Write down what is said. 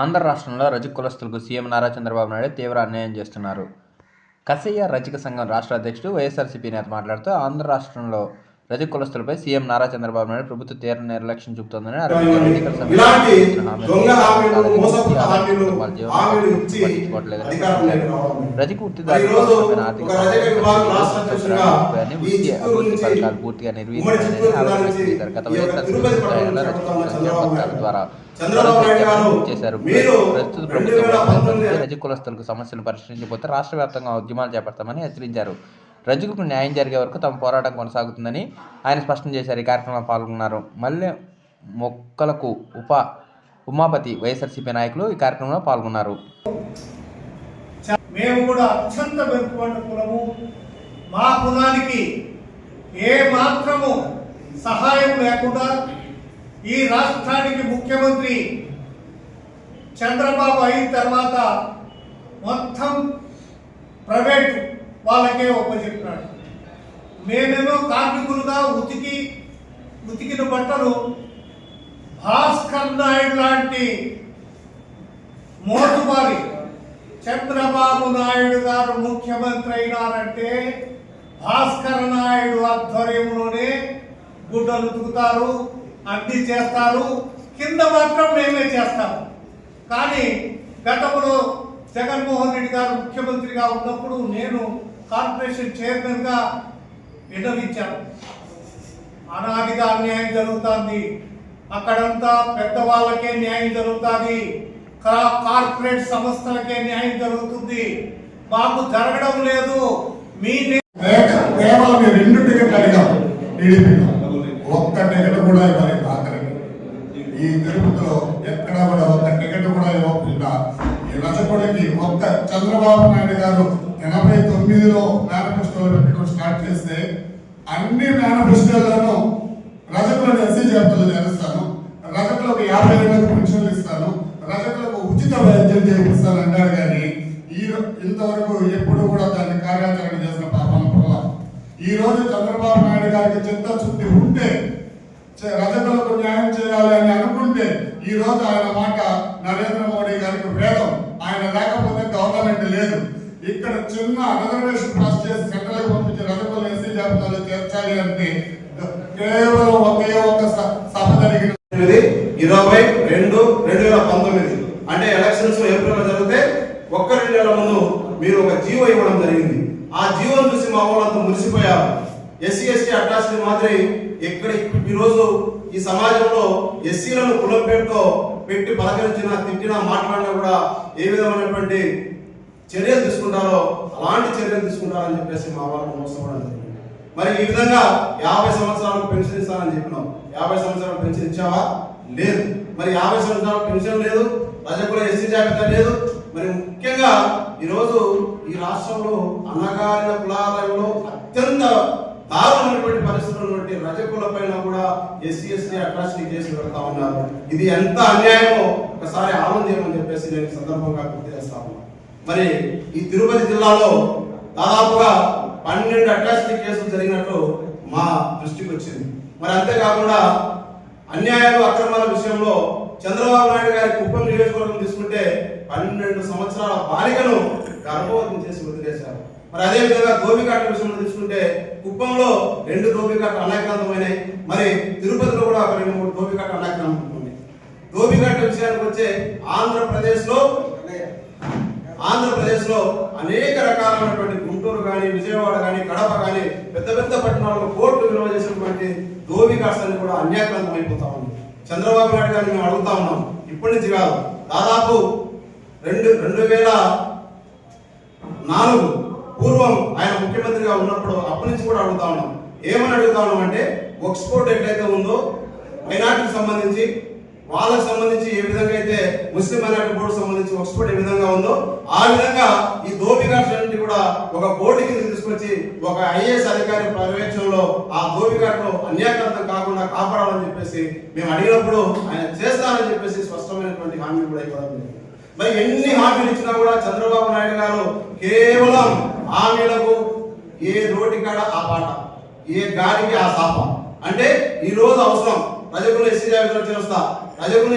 ఆంధ్ర రాష్ట్రంలో రజక కులస్తులకు సీఎం నారా చంద్రబాబు నాయుడు తీవ్ర అన్యాయం చేస్తున్నారు. కసయ్య రజక సంఘం రాష్ట్ర అధ్యక్షుడు వైఎస్ఆర్సీపీ నేత మాట్లాడుతూ ఆంధ్ర రాష్ట్రంలో రజక కులస్తులపై సీఎం నారా చంద్రబాబు నాయుడు ప్రభుత్వ తీవ్ర నిర్లక్ష్యం చూపుతోందని. రజక అవసరమైన ఆర్థిక వృత్తి అభివృద్ధి పథకాలు పూర్తిగా నిర్వహించాలని. గత వైఎస్ఆర్ ద్వారా చేశారు ప్రస్తుత ప్రభుత్వం రజక కులస్తులకు సమస్యలు పరిష్కరించకపోతే రాష్ట్ర వ్యాప్తంగా ఉద్యమాలు చేపడతామని హెచ్చరించారు రజకులకు న్యాయం జరిగే వరకు తమ పోరాటం కొనసాగుతుందని ఆయన స్పష్టం చేశారు. ఈ కార్యక్రమంలో పాల్గొన్నారు. మల్లె మొక్కలకు ఉప ఉమాపతి వైఎస్ఆర్సీపీ నాయకులు ఈ కార్యక్రమంలో పాల్గొన్నారు. మేము కూడా అత్యంత వెనుకబడిన కులము. మా కులానికి ఏ మాత్రము సహాయం లేకుండా ఈ రాష్ట్రానికి ముఖ్యమంత్రి చంద్రబాబు అయిన తర్వాత మొత్తం ప్రైవేట్ వాళ్ళకే ఒప్పచెప్పినాడు మేమేమో కార్మికులుగా ఉతికి ఉతికిన బట్టలు భాస్కర్ నాయుడు లాంటి మోటుమారి చంద్రబాబు నాయుడు గారు ముఖ్యమంత్రి అయినారంటే భాస్కర్ నాయుడు ఆధ్వర్యంలోనే గుడ్డలు ఉతుకుతారు అన్ని చేస్తారు కింద మాత్రం మేమే చేస్తాము కానీ గతంలో జగన్మోహన్ రెడ్డి గారు ముఖ్యమంత్రిగా ఉన్నప్పుడు నేను కార్పొరేషన్ చైర్మన్గా విన్నవించాను అనాదిగా అన్యాయం జరుగుతుంది. అక్కడంతా పెద్దవాళ్ళకే న్యాయం జరుగుతుంది. కా- కార్పొరేట్ సంస్థలకే న్యాయం జరుగుతుంది. మాకు జరగడం లేదు. మీ కేవలం ఈ రెండు అడిగాం. టీడీపీలో ఒక్క టికెట్ కూడా ఇవ్వాలి ఆఖరికి. ఈ తిరుపతిలో ఎక్కడ కూడా ఒక్క టికెట్ కూడా ఇవ్వకుండా ఈ రచకుడికి ఒక్క చంద్రబాబు నాయుడు గారు తొమ్మిదిలో మేనిఫెస్టోలో పెట్టుకుని స్టార్ట్ చేస్తే అన్ని మేనిఫెస్టోలను రజకులను ఎస్సీ జాబితాలో చేరుస్తాను ఒక యాభై వేలకు పెన్షన్లు ఇస్తాను రజకులకు ఉచిత వైద్యం చేపిస్తాను అంటారు కానీ ఈ ఇంతవరకు ఎప్పుడు కూడా దాన్ని కార్యాచరణ చేసిన పాపం పొల్ల ఈ రోజు చంద్రబాబు నాయుడు గారికి చుట్టి ఉంటే చే- రజకులకు న్యాయం చేయాలి అని అనుకుంటే ఈ రోజు ఆయన మాట నరేంద్ర మోడీ గారికి వేదం. ఆయన లేకపోతే గవర్నమెంట్ లేదు. ఇక్కడ చిన్న రిజర్వేషన్ పాస్ చేసి సెంట్రల్ పంపించి రజకులు ఎస్సీ జాబితాలో చేర్చాలి అంటే కేవలం ఒకే ఒక సభ జరిగిన ఇరవై రెండు రెండు వేల పంతొమ్మిది. అంటే ఎలక్షన్స్ ఏప్రిల్ జరిగితే ఒక్క రెండు నెలల ముందు మీరు ఒక జీవో ఇవ్వడం జరిగింది. ఆ జీవోను చూసి మా వాళ్ళంతా మురిసిపోయారు. ఎస్సీ ఎస్టీ అట్రాసిటీ మాదిరి ఎక్కడ ఈరోజు రోజు ఈ సమాజంలో ఎస్సీలను కులం పేరుతో పెట్టి పలకరించినా తిట్టినా మాట్లాడినా కూడా ఏ విధమైనటువంటి చర్యలు తీసుకుంటారో అలాంటి చర్యలు తీసుకుంటారని చెప్పేసి మా వాళ్ళు మోసపోవడం జరిగింది. మరి ఈ విధంగా యాభై సంవత్సరాలకు పెన్షన్ ఇస్తానని చెప్పినాం. యాభై సంవత్సరాలకు పెన్షన్ ఇచ్చావా? లేదు. మరి యాభై సంవత్సరాలకు పెన్షన్ లేదు రజకుల ఎస్సీ జాబితా లేదు. మరి ముఖ్యంగా ఈరోజు ఈ రాష్ట్రంలో అనగారిన కులాలలో అత్యంత దారుణమైనటువంటి పరిస్థితులు ఉన్నటువంటి రజకుల పైన కూడా ఎస్సీ ఎస్టీ అట్రాసిటీ కేసులు పెడతా ఉన్నారు. ఇది ఎంత అన్యాయమో ఒకసారి ఆలోచన చెప్పేసి నేను సందర్భంగా గుర్తు చేస్తా ఉన్నాను. మరి ఈ తిరుపతి జిల్లాలో దాదాపుగా పన్నెండు అట్రాసిటీ కేసులు జరిగినట్టు మా దృష్టికి వచ్చింది. మరి అంతేకాకుండా అన్యాయాలు అక్రమాల విషయంలో చంద్రబాబు నాయుడు గారి కుప్పం నియోజకవర్గం తీసుకుంటే పన్నెండు సంవత్సరాల బాలికను గర్భవతం చేసి వదిలేశారు. మరి అదేవిధంగా గోపికాట విషయంలో తీసుకుంటే కుప్పంలో రెండు గోపికాట అనాక్రాంతమైనాయి. మరి తిరుపతిలో కూడా ఒక రెండు మూడు గోపికాట అనాక్రాంతం ఉన్నాయి గోపికాట విషయానికి వచ్చే ఆంధ్రప్రదేశ్లో లో అనేక రకాలైనటువంటి గుంటూరు కానీ విజయవాడ కానీ కడప కానీ పెద్ద పెద్ద పట్టణాల్లో కోర్టు విలువ చేసినటువంటి దోవికాస్ కూడా అన్యాక్రాంతం అయిపోతా ఉంది. చంద్రబాబు నాయుడు గారిని మేము అడుగుతా ఉన్నాం ఇప్పటి నుంచి కాదు. దాదాపు రెండు రెండు వేల నాలుగు పూర్వం ఆయన ముఖ్యమంత్రిగా ఉన్నప్పుడు అప్పటి నుంచి కూడా అడుగుతా ఉన్నాం ఏమని అడుగుతా ఉన్నాం అంటే ఎక్స్పోర్ట్ ఎట్లయితే ఉందో మైనార్టీకి సంబంధించి వాళ్ళకు సంబంధించి ఏ విధంగా అయితే ముస్లిం మైనార్టీ బోర్డు సంబంధించి ఎక్స్పోర్ట్ ఏ విధంగా ఉందో ఆ విధంగా ఈ దోపిఘాట్స్ అన్నింటి కూడా ఒక బోర్డు కింద తీసుకొచ్చి ఒక ఐఏఎస్ అధికారి పర్యవేక్షణలో ఆ దోపిఘాట్లో అన్యాక్రాంతం కాకుండా కాపాడాలని చెప్పేసి మేము అడిగినప్పుడు ఆయన చేస్తానని చెప్పేసి స్పష్టమైనటువంటి హామీ కూడా ఇవ్వడం మరి ఎన్ని హామీలు ఇచ్చినా కూడా చంద్రబాబు నాయుడు గారు కేవలం హామీలకు ఏ రోటి కాడ ఆ పాట ఏ గాలికి ఆ సాప. అంటే ఈ రోజు అవసరం. ప్రజలు ఎస్సీ జాబితాలో చేరుస్తా. రజకులు